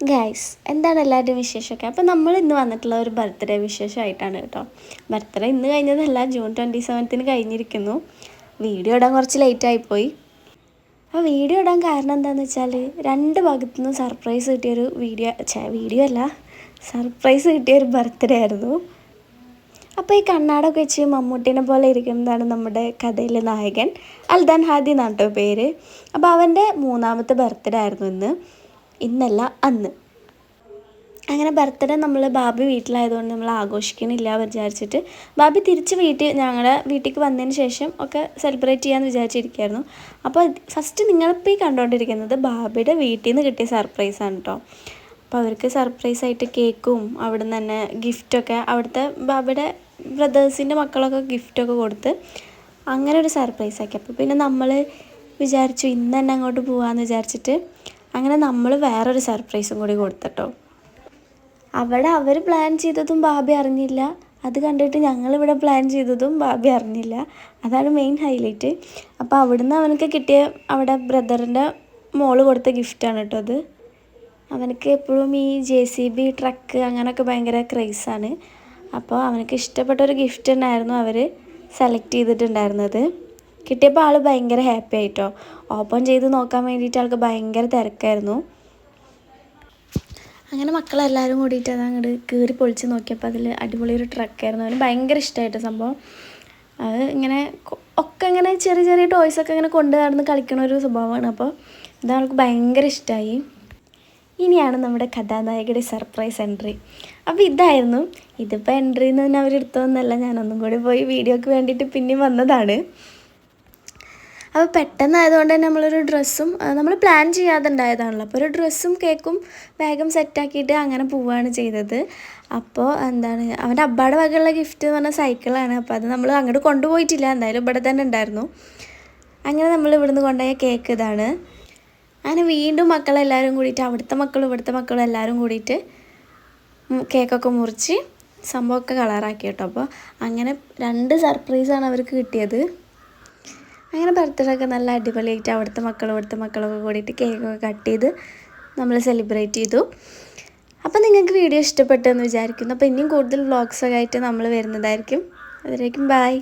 Guys എന്താണ് എല്ലാവരുടെയും വിശേഷമൊക്കെ? അപ്പോൾ നമ്മൾ ഇന്ന് വന്നിട്ടുള്ള ഒരു ബർത്ത്ഡേ വിശേഷമായിട്ടാണ് കേട്ടോ. ബർത്ത്ഡേ ഇന്ന് കഴിഞ്ഞതല്ല ജൂൺ ട്വന്റി സെവൻത്തിന് കഴിഞ്ഞിരിക്കുന്നു. വീഡിയോ ഇടാൻ കുറച്ച് ലേറ്റ് ആയിപ്പോയി അപ്പോൾ വീഡിയോ ഇടാൻ കാരണം എന്താണെന്ന് വെച്ചാൽ രണ്ട് ഭാഗത്തു നിന്നും സർപ്രൈസ് കിട്ടിയൊരു വീഡിയോ വീഡിയോ അല്ല സർപ്രൈസ് കിട്ടിയൊരു ബർത്ത്ഡേ ആയിരുന്നു. അപ്പോൾ ഈ കണ്ണാടൊക്കെ വെച്ച് മമ്മൂട്ടിനെ പോലെ ഇരിക്കുന്നതാണ് നമ്മുടെ കഥയിലെ നായകൻ. അൽദാൻ ഹാദി എന്നാണ് കേട്ടോ പേര്. അപ്പോൾ അവന്റെ മൂന്നാമത്തെ ബർത്ത്ഡേ ആയിരുന്നു ഇന്ന്. ഇന്നല്ല അന്ന്. അങ്ങനെ ബർത്ത്ഡേ നമ്മൾ ബാബി വീട്ടിലായതുകൊണ്ട് നമ്മൾ ആഘോഷിക്കണില്ല വിചാരിച്ചിട്ട് ബാബി തിരിച്ച് വീട്ടിൽ ഞങ്ങളുടെ വീട്ടിലേക്ക് വന്നതിന് ശേഷം ഒക്കെ സെലിബ്രേറ്റ് ചെയ്യാമെന്ന് വിചാരിച്ചിരിക്കുകയായിരുന്നു അപ്പോൾ ഫസ്റ്റ് നിങ്ങളിപ്പോൾ ഈ കണ്ടുകൊണ്ടിരിക്കുന്നത് ബാബിയുടെ വീട്ടിൽ നിന്ന് കിട്ടിയ സർപ്രൈസാണ് കേട്ടോ അപ്പോൾ അവർക്ക് സർപ്രൈസ് ആയിട്ട് കേക്കും അവിടെ നിന്ന് തന്നെ ഗിഫ്റ്റൊക്കെ അവിടുത്തെ ബാബിയുടെ ബ്രദേഴ്സിന്റെ മക്കളൊക്കെ ഗിഫ്റ്റൊക്കെ കൊടുത്ത് അങ്ങനെ ഒരു സർപ്രൈസ് ആക്കി. അപ്പോൾ പിന്നെ നമ്മൾ വിചാരിച്ചു ഇന്ന് തന്നെ അങ്ങോട്ട് പോകാമെന്ന് വിചാരിച്ചിട്ട് അങ്ങനെ നമ്മൾ വേറൊരു സർപ്രൈസും കൂടി കൊടുത്തിട്ടോ. അവിടെ അവർ പ്ലാൻ ചെയ്തതും ബാബി അറിഞ്ഞില്ല. അത് കണ്ടിട്ട് ഞങ്ങളിവിടെ പ്ലാൻ ചെയ്തതും ബാബി അറിഞ്ഞില്ല. അതാണ് മെയിൻ ഹൈലൈറ്റ് അപ്പോൾ അവിടുന്ന് അവനക്ക് കിട്ടിയ അവിടെ ബ്രദറിന്റെ മോൾ കൊടുത്ത ഗിഫ്റ്റാണ് കേട്ടോ അത്. അവനക്ക് എപ്പോഴും ഈ ജെ സി ബി ട്രക്ക് അങ്ങനെയൊക്കെ ഭയങ്കര ക്രൈസാണ് അപ്പോൾ അവനക്ക് ഇഷ്ടപ്പെട്ട ഒരു ഗിഫ്റ്റ് തന്നെയായിരുന്നു അവർ സെലക്ട് ചെയ്തിട്ടുണ്ടായിരുന്നത്. കിട്ടിയപ്പോൾ ആൾ ഭയങ്കര ഹാപ്പി ആയിട്ടോ. ഓപ്പൺ ചെയ്ത് നോക്കാൻ വേണ്ടിയിട്ട് ആൾക്ക് ഭയങ്കര തിരക്കായിരുന്നു. അങ്ങനെ മക്കളെല്ലാവരും കൂടിയിട്ട് അത് അങ്ങോട്ട് കീറി പൊളിച്ച് നോക്കിയപ്പോൾ അതിൽ അടിപൊളി ഒരു ട്രക്കായിരുന്നു അവന് ഭയങ്കര ഇഷ്ടമായിട്ട് സംഭവം. അത് ഇങ്ങനെ ഒക്കെ ഇങ്ങനെ ചെറിയ ചെറിയ ടോയ്സൊക്കെ ഇങ്ങനെ കൊണ്ടു നടന്ന് കളിക്കണ ഒരു സ്വഭാവമാണ്. അപ്പോൾ ഇത് അവൾക്ക് ഭയങ്കര ഇഷ്ടമായി ഇനിയാണ് നമ്മുടെ കഥാനായകയുടെ സർപ്രൈസ് എൻട്രി അപ്പോൾ ഇതായിരുന്നു. ഇതിപ്പോൾ എൻട്രി എന്ന് തന്നെ അവരെടുത്തതൊന്നല്ല ഞാനൊന്നും കൂടി പോയി വീഡിയോക്ക് വേണ്ടിയിട്ട് പിന്നെയും വന്നതാണ്. അപ്പോൾ പെട്ടെന്നായതുകൊണ്ട് തന്നെ നമ്മളൊരു ഡ്രസ്സും നമ്മൾ പ്ലാൻ ചെയ്യാതെ ഉണ്ടായതാണല്ലോ അപ്പോൾ ഒരു ഡ്രസ്സും കേക്കും വേഗം സെറ്റാക്കിയിട്ട് അങ്ങനെ പോവുകയാണ് ചെയ്തത്. അപ്പോൾ എന്താണ് അവന്റെ അബ്ബാടെ വകയുള്ള ഗിഫ്റ്റ് എന്ന് പറഞ്ഞാൽ സൈക്കിളാണ് അപ്പോൾ അത് നമ്മൾ അങ്ങോട്ട് കൊണ്ടുപോയിട്ടില്ല. എന്തായാലും ഇവിടെ തന്നെ ഉണ്ടായിരുന്നു. അങ്ങനെ നമ്മൾ ഇവിടുന്ന് കൊണ്ടുപോയ കേക്ക് ഇതാണ്. അങ്ങനെ വീണ്ടും മക്കളെല്ലാവരും കൂടിയിട്ട് അവിടുത്തെ മക്കളും ഇവിടുത്തെ മക്കളും എല്ലാവരും കൂടിയിട്ട് കേക്കൊക്കെ മുറിച്ച് സംഭവമൊക്കെ കളറാക്കി കേട്ടോ. അപ്പോൾ അങ്ങനെ രണ്ട് സർപ്രൈസാണ് അവർക്ക് കിട്ടിയത്. അങ്ങനെ ബർത്ത്ഡേ ഒക്കെ നല്ല അടിപൊളിയായിട്ട് അവിടുത്തെ മക്കളും ഇവിടുത്തെ മക്കളൊക്കെ കൂടിയിട്ട് കേക്കൊക്കെ കട്ട് ചെയ്ത് നമ്മൾ സെലിബ്രേറ്റ് ചെയ്തു. അപ്പോൾ നിങ്ങൾക്ക് വീഡിയോ ഇഷ്ടപ്പെട്ടെന്ന് വിചാരിക്കുന്നു. അപ്പോൾ ഇനിയും കൂടുതൽ വ്ളോഗ്സൊക്കെ ആയിട്ട് നമ്മൾ വരുന്നതായിരിക്കും. അതിലേക്കും ബായ്